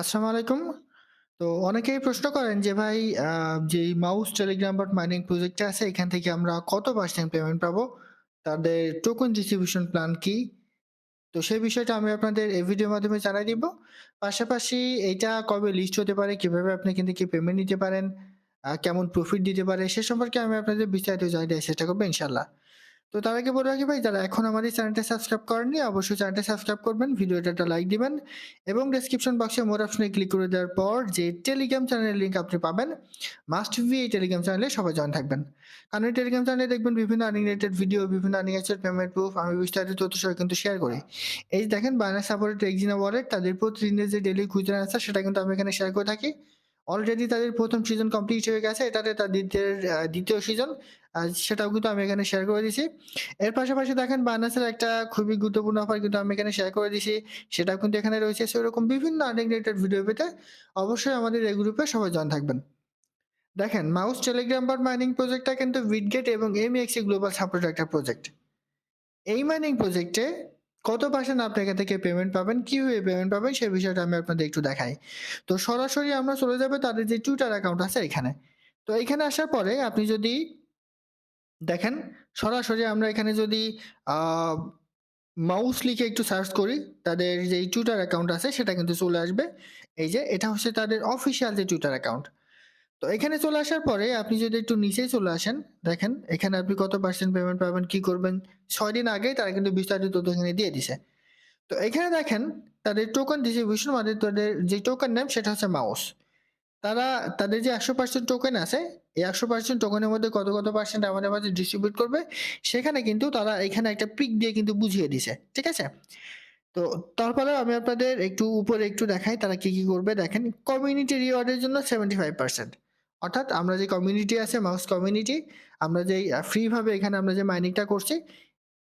আসসালামু আলাইকুম। তো অনেকেই প্রশ্ন করেন যে ভাই যে মাউস টেলিগ্রাম বট মাইনিং প্রজেক্টটা আছে এখান থেকে আমরা কত পার্সেন্ট পেমেন্ট পাবো? তাদের টোকেন ডিস্ট্রিবিউশন প্ল্যান কি? তো সেই বিষয়টা আমি আপনাদের এই ভিডিওর মাধ্যমে জানাই দিব। পাশাপাশি এটা কবে লিস্ট হতে পারে, কীভাবে আপনি এখান থেকে পেমেন্ট নিতে পারেন, কেমন প্রফিট দিতে পারে সে সম্পর্কে আমি আপনাদের বিস্তারিত জানিয়ে দেওয়ার চেষ্টা করব ইনশাআল্লাহ। তো তার আগে বলে রাখি ভাই যারা এখন আমার এই চ্যানেলটা সাবস্ক্রাইব করেননি অবশ্যই চ্যানেলটা সাবস্ক্রাইব করবেন, ভিডিওটা একটা লাইক দিবেন এবং ডেসক্রিপশন বক্সে মোর অপশনে ক্লিক করে দেওয়ার পর যে টেলিগ্রাম চ্যানেলের লিংক আপনি পাবেন, মাস্ট বি এই টেলিগ্রাম চ্যানেলে সবাই জয়েন থাকবেন। কারণ এই টেলিগ্রাম চ্যানেলে দেখবেন বিভিন্ন আর্নিং রিলেটেড ভিডিও, বিভিন্ন আর্নিং এর পেমেন্ট প্রুফ আমি বিস্তারিত তথ্য সহ কিন্তু শেয়ার করি। এই দেখেন বাইনান্স সাপোর্টেড এক্সিনা ওয়ালেট তাদের প্রতিদিনের যে ডেইলি কুইজের অ্যান্সার সেটা কিন্তু আমি এখানে শেয়ার করে থাকি। অলরেডি তাদের প্রথম সিজন কমপ্লিট হয়ে গেছে। এটাতে তাদের দ্বিতীয় সিজন সেটাও কিন্তু আমি এখানে শেয়ার করে দিছি। এর পাশাপাশি দেখেন বাইন্যান্সের একটা খুবই গুরুত্বপূর্ণ অফার কিন্তু আমি এখানে শেয়ার করে দিছি। সেটাও কিন্তু এখানে রয়েছে। সো এরকম বিভিন্ন আর্নিং ভিডিও পেতে অবশ্যই আমাদের এই গ্রুপে সবাই জয়েন থাকবেন। দেখেন মাউস টেলিগ্রাম বট মাইনিং প্রজেক্টটা কিন্তু বিটগেট এবং এমএক্সি গ্লোবাল সাপোর্টেড একটা প্রজেক্ট। এই মাইনিং প্রজেক্টে কত পার্সেন্ট আপনি এখান থেকে পেমেন্ট পাবেন, কীভাবে পেমেন্ট পাবেন সেই বিষয়টা আমি আপনাদের একটু দেখাই। তো সরাসরি আমরা চলে যাব তাদের যে টুইটার অ্যাকাউন্ট আছে এখানে। তো এখানে আসার পরে আপনি যদি দেখেন সরাসরি আমরা এখানে যদি মাউস লিখে একটু সার্চ করি, তাদের যেই টুইটার অ্যাকাউন্ট আছে সেটা কিন্তু চলে আসবে। এই যে এটা হচ্ছে তাদের অফিসিয়াল যে টুইটার অ্যাকাউন্ট। তো এখানে চলে আসার পরে আপনি যদি একটু নিচেই চলে আসেন, দেখেন এখানে আপনি কত পার্সেন্ট পেমেন্ট পাবেন, কি করবেন ৬ দিন আগেই তারা কিন্তু বিস্তারিত তথ্য এখানে দিয়ে দিছে। তো এখানে দেখেন তাদের টোকন ডিস্ট্রিবিউশন মানে তাদের যে টোকেন নেম সেটা হচ্ছে মাউস। তারা তাদের যে ১০০% টোকেন আছে, এই ১০০% টোকেনের মধ্যে কত, কত পার্সেন্ট আমাদের মাঝে ডিস্ট্রিবিউট করবে সেখানে কিন্তু তারা এখানে একটা পিক দিয়ে কিন্তু বুঝিয়ে দিছে। ঠিক আছে? তো তারপরেও আমি আপনাদের একটু উপরে একটু দেখাই তারা কি, কি করবে দেখেন কমিউনিটি রিওয়ার্ডের জন্য 75% অর্থাৎ আমরা যে কমিউনিটি আছে মাউস কমিউনিটি আমরা যেই ফ্রিভাবে এখানে আমরা যে মাইনিংটা করছি,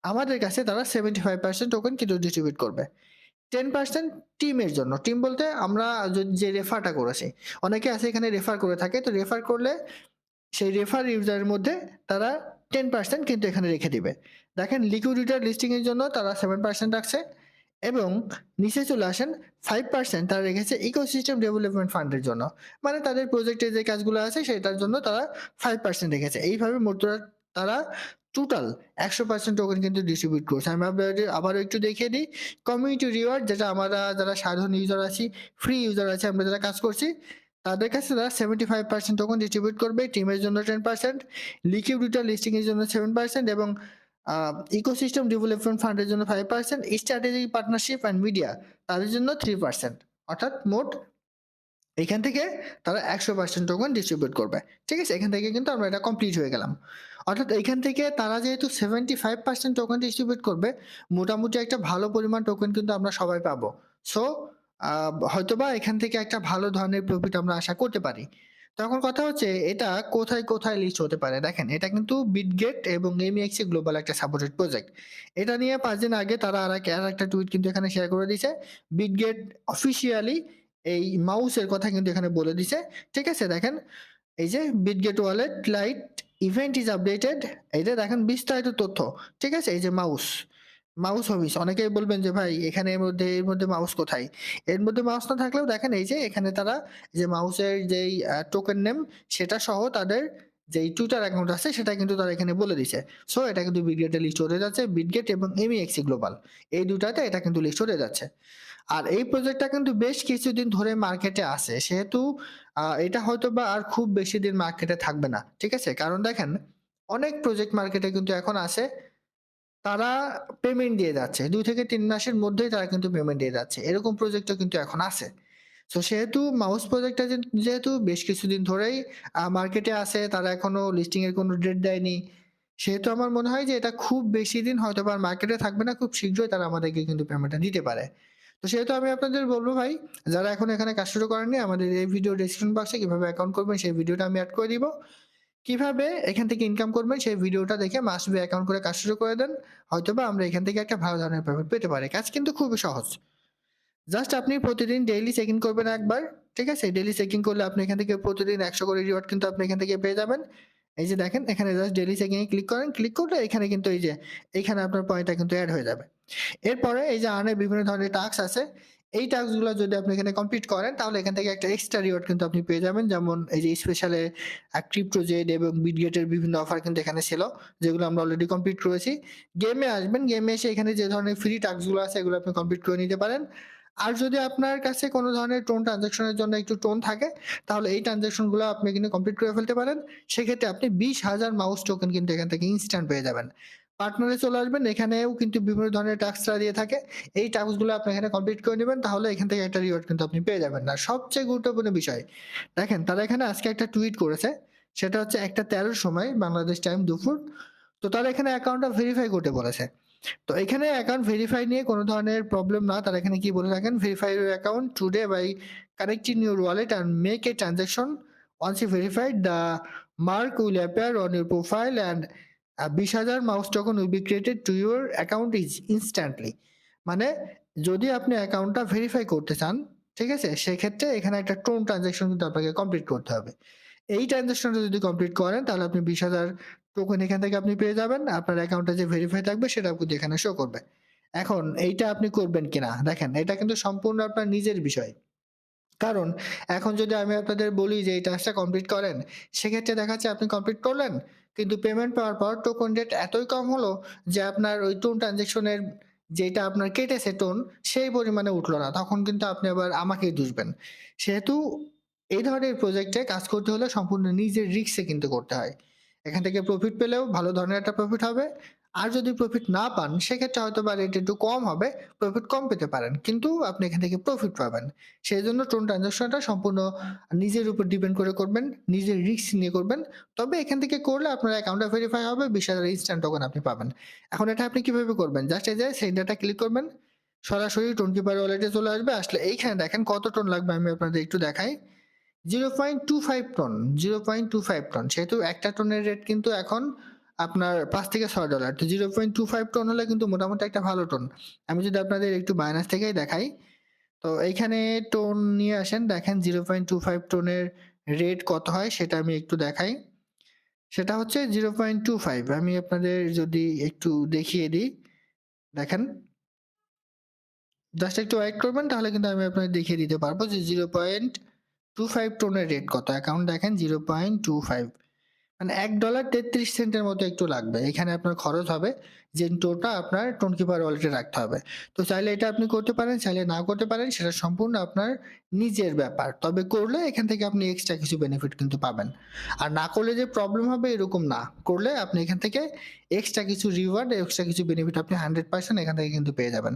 আমাদের কাছে তারা 75% টোকেন কিন্তু ডিস্ট্রিবিউট করবে। 10% টিমের জন্য। টিম বলতে আমরা য যে রেফারটা করেছি। অনেকে আছে এখানে রেফার করে থাকে। তো রেফার করলে সেই রেফার ইউজারের মধ্যে তারা 10% কিন্তু এখানে রেখে দিবে। দেখেন লিকুইডিটার লিস্টিংয়ের জন্য তারা সেভেন পার্সেন্ট রাখছে এবং নিচে চলে আসেন ফাইভ পার্সেন্ট তারা রেখেছে ইকোসিস্টেম ডেভেলপমেন্ট ফান্ডের জন্য। মানে তাদের প্রজেক্টের যে কাজগুলো আছে সেটার জন্য তারা ফাইভ পার্সেন্ট রেখেছে। এইভাবে মোট তারা টোটাল ১০০% টোকেন কিন্তু ডিস্ট্রিবিউট করছে। আমি আপনাদের আবারও একটু দেখিয়ে দিই। কমিউনিটি রিওয়ার্ড যেটা আমরা যারা সাধারণ ইউজার আছি, ফ্রি ইউজার আছি আমরা যারা কাজ করছি, তাদের কাছে তারা 75% টোকেন ডিস্ট্রিবিউট করবে। টিমের জন্য 10%, লিকুইডিটার লিস্টিং এর জন্য সেভেন পার্সেন্ট এবং ইকোসিস্টেম ডেভেলপমেন্ট ফান্ড এর জন্য 5%, স্ট্র্যাটেজিক পার্টনারশিপ অ্যান্ড মিডিয়া তাদের জন্য 3% অর্থাৎ মোট এখান থেকে তারা ১০০% টোকেন ডিস্ট্রিবিউট করবে। ঠিক আছে? এখান থেকে কিন্তু আমরা এটা কমপ্লিট হয়ে গেলাম। অর্থাৎ এখান থেকে তারা যেহেতু 75% টোকেন ডিস্ট্রিবিউট করবে, মোটামুটি একটা ভালো পরিমাণ টোকেন কিন্তু আমরা সবাই পাবো। সো হয়তোবা এখান থেকে একটা ভালো ধরনের প্রফিট আমরা আশা করতে পারি। তো এখন কথা হচ্ছে এটা কোথায়, কোথায় লিস্ট হতে পারে? দেখেন এটা কিন্তু বিটগেট এবং এমইএক্সি গ্লোবাল একটা সাপোর্টেড প্রজেক্ট। এটা নিয়ে পাঁচ দিন আগে তারা আরেক আরেকটা টুইট কিন্তু এখানে শেয়ার করে দিছে। বিটগেট অফিসিয়ালি এই মাউসের কথা কিন্তু এখানে বলে দিছে। ঠিক আছে? দেখেন এই যে Bitget wallet lite event is updated এই যে দেখেন বিস্তারিত তথ্য। ঠিক আছে? এই যে মাউস, মাউস হবিস অনেকেই বলবেন যে, ভাই, এখানে এর মধ্যে এর মধ্যে মাউস কোথায়? এর মধ্যে মাউস না থাকলেও দেখেন এই যে, এখানে তারা যে মাউসের যেই টোকেন নেম সেটা সহ তাদের যেই টুইটার অ্যাকাউন্ট আছে, সেটা কিন্তু তারা এখানে বলে দিছে। সো এটা কিন্তু বিটগেটে লিস্ট হতে যাচ্ছে। বিটগেট এবং এমইএক্সি গ্লোবাল এই ২ টাতে এটা কিন্তু লিস্ট হতে যাচ্ছে। আর এই প্রজেক্টটা কিন্তু বেশ কিছুদিন ধরে মার্কেটে আছে। সেহেতু এটা হয়তো বা আর খুব বেশি দিন মার্কেটে থাকবে না। ঠিক আছে? কারণ দেখেন, অনেক প্রজেক্ট মার্কেটে কিন্তু এখন আছে। তারা পেমেন্ট দিয়ে যাচ্ছে। ২ থেকে তিন মাসের মধ্যেই তারা কিন্তু পেমেন্ট দিয়ে যাচ্ছে। এরকম প্রজেক্টও কিন্তু এখন আছে। সো সেহেতু মাউস প্রজেক্টটা যেহেতু বেশ কিছুদিন ধরেই মার্কেটে আছে, তারা এখনও লিস্টিং এর কোনো ডেট দেয়নি। সেহেতু আমার মনে হয় যে এটা খুব বেশি দিন হয়তোবা আর মার্কেটে থাকবে না। খুব শীঘ্রই তারা আমাদেরকে কিন্তু পেমেন্টটা দিতে পারে। তো সেহেতু আমি আপনাদের বলব ভাই, যারা এখন এখানে কাজ শুরু করেননি আমাদের এই ভিডিও ডেসক্রিপশন বক্সে কীভাবে অ্যাকাউন্ট করবেন সেই ভিডিওটা আমি অ্যাড করে দিব। কীভাবে এখান থেকে ইনকাম করবেন সেই ভিডিওটা দেখে মাস্ট বি অ্যাকাউন্ট করে কাজ শুরু করে দেন। হয়তোবা আমরা এখান থেকে একটা ভালো ধরনের পেমেন্ট পেতে পারি। কাজ কিন্তু খুবই সহজ। জাস্ট আপনি প্রতিদিন ডেইলি চেক করবেন একবার। ঠিক আছে? ডেইলি চেক করলে আপনি এখান থেকে প্রতিদিন ১০০ করে রিওয়ার্ড কিন্তু আপনি এখান থেকে পেয়ে যাবেন। এই যে দেখেন, এখানে just daily check in click করেন। ক্লিক করলে এখানে কিন্তু এই যে এইখানে আপনার পয়েন্টটা কিন্তু অ্যাড হয়ে যাবে। এরপরে এই যে আর্নের বিভিন্ন ধরনের টাস্ক আছে। এই টাস্কগুলো যদি আপনি এখানে কমপ্লিট করেন, তাহলে এখান থেকে একটা এক্সট্রা রিওয়ার্ড কিন্তু আপনি পেয়ে যাবেন। যেমন এই যে স্পেশালে ক্রিপ্টো জেড এবং বিটগেটের বিভিন্ন অফার কিন্তু এখানে ছিল, যেগুলো আমরা অলরেডি কমপ্লিট করেছি। গেমে আসবেন গেমে এসে এখানে যে ধরনের ফ্রি টাস্কগুলো আছে, এগুলো আপনি কমপ্লিট করে নিতে পারেন। আর যদি আপনার কাছে কোনো ধরনের টোন ট্রানজাকশনের জন্য একটু টোন থাকে, তাহলে এই ট্রানজাকশনগুলো আপনি কিন্তু কমপ্লিট করে ফেলতে পারেন। সেক্ষেত্রে আপনি বিশ হাজার মাউস টোকেন কিন্তু এখান থেকে ইনস্ট্যান্ট পেয়ে যাবেন। পার্টনারে চলে আসবেন, এখানেও কিন্তু বিভিন্ন ধরনের টাস্করা দিয়ে থাকে। এই টাস্কগুলো আপনি এখানে কমপ্লিট করে নেবেন, তাহলে এখান থেকে একটা রিওয়ার্ড কিন্তু আপনি পেয়ে যাবেন। না সবচেয়ে গুরুত্বপূর্ণ বিষয়, দেখেন তারা এখানে আজকে একটা টুইট করেছে, সেটা হচ্ছে একটা তেরোর সময় বাংলাদেশ টাইম দুপুর, তো তারা এখানে অ্যাকাউন্টটা ভেরিফাই করতে বলেছে। তো এখানে অ্যাকাউন্ট ভেরিফাই নিয়ে কোনো ধরনের প্রবলেম না, তারা এখানে কি বলে থাকেন verify your account today by connecting your wallet and make a transaction once you verified the mark will appear on your profile and বিশ হাজার mouse token will be created to your account is instantly মানে যদি আপনি অ্যাকাউন্টটা verify করতে চান, ঠিক আছে, সেক্ষেত্রে এখানে একটা টোন ট্রানজাকশন কিন্তু আপনাকে কমপ্লিট করতে হবে। এই ট্রানজাকশনটা যদি কমপ্লিট করেন, তাহলে আপনি বিশ হাজার টোকেন এখান থেকে আপনি পেয়ে যাবেন। আপনার অ্যাকাউন্টটা যে ভেরিফাই থাকবে সেটা কিন্তু এখানে শো করবে। এখন, এইটা আপনি করবেন কিনা? দেখেন, এটা কিন্তু সম্পূর্ণ আপনার নিজের বিষয়। কারণ, এখন যদি আমি আপনাদের বলি যে এই টাস্কটা কমপ্লিট করেন, সেক্ষেত্রে দেখা যাচ্ছে আপনি কমপ্লিট করলেন। কিন্তু পেমেন্ট পাওয়ার পর টোকন রেট এতই কম হলো যে আপনার ওই টোন ট্রানজেকশনের যেটা আপনার কেটেছে টোন সেই পরিমাণে উঠল না। তখন কিন্তু আপনি আবার আমাকেই দুষবেন। সেহেতু এই ধরনের প্রজেক্টে কাজ করতে হলে সম্পূর্ণ নিজের রিক্সে কিন্তু করতে হয়। এখান থেকে প্রফিট পেলেও ভালো ধরনের একটা প্রফিট হবে। আর যদি প্রফিট না পান, সেক্ষেত্রে হয়তো বা রেট একটু কম হবে প্রফিট কম পেতে পারেন। কিন্তু আপনি এখান থেকে প্রফিট পাবেন। সেই জন্য টোন ট্রানজাকশনটা সম্পূর্ণ নিজের উপর ডিপেন্ড করে করবেন, নিজের রিস্ক নিয়ে করবেন। তবে এখান থেকে করলে আপনার অ্যাকাউন্টটা ভেরিফাই হবে, বিশ হাজার ইনস্ট্যান্ট টোকেন আপনি পাবেন। এখন এটা আপনি কীভাবে করবেন? জাস্ট এই যে সেন্টারটা ক্লিক করবেন, সরাসরি টোন কিপার ওয়ালেটে চলে আসবে। আসলে এইখানে দেখেন কত টোন লাগবে, আমি আপনাদের একটু দেখাই। Zero point two five TON zero point two five TON সেহেতু একটা টোনের রেট কিন্তু এখন আপনার পাঁচ থেকে ছয় ডলার তো zero point two five TON হলে কিন্তু মোটামুটি একটা ভালো টোন আমি যদি আপনাদের একটু মাইনাস থেকেই দেখাই, তো এইখানে টোন নিয়ে আসেন, দেখেন জিরো পয়েন্ট টু ফাইভ টোনের রেট কত হয় সেটা আমি একটু দেখাই। সেটা হচ্ছে জিরো পয়েন্ট টু ফাইভ আমি আপনাদের যদি একটু দেখিয়ে দিই, দেখেন। জাস্ট একটু ওয়েট করবেন, তাহলে কিন্তু আমি আপনাদের দেখিয়ে দিতে পারব যে জিরো পয়েন্ট টু ফাইভ টোনের রেট কত। অ্যাকাউন্ট দেখেন জিরো পয়েন্ট টু ফাইভ মানে এক ডলার তেত্রিশ সেন্টের মতো একটু লাগবে। এখানে আপনার খরচ হবে যে টোটা আপনার টোন কিপার ওয়ালেটে রাখতে হবে। তো চাইলে এটা আপনি করতে পারেন, চাইলে না করতে পারেন, সেটা সম্পূর্ণ আপনার নিজের ব্যাপার। তবে করলে এখান থেকে আপনি এক্সট্রা কিছু বেনিফিট কিন্তু পাবেন। আর না করলে যে প্রবলেম হবে এরকম না। করলে আপনি এখান থেকে এক্সট্রা কিছু রিওয়ার্ড এক্সট্রা কিছু বেনিফিট আপনি হান্ড্রেড পার্সেন্ট এখান থেকে কিন্তু পেয়ে যাবেন।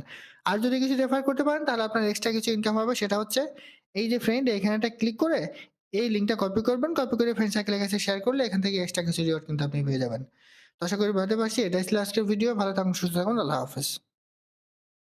আর যদি কিছু রেফার করতে পারেন, তাহলে আপনার এক্সট্রা কিছু ইনকাম হবে। সেটা হচ্ছে, এই যে ফ্রেন্ড এখানে একটা ক্লিক করে এই লিঙ্কটা কপি করবেন কপি করে ফ্রেন্ড সার্কেলের কাছে শেয়ার করলে এখান থেকে এক্সট্রা কিছু রিওয়ার্ড কিন্তু আপনি পেয়ে যাবেন। তো আশা করি বুঝতে পারছি, এটাই ছিল আজকের ভিডিও ভালো থাকুন, সুস্থ থাকুন, আল্লাহ হাফেজ।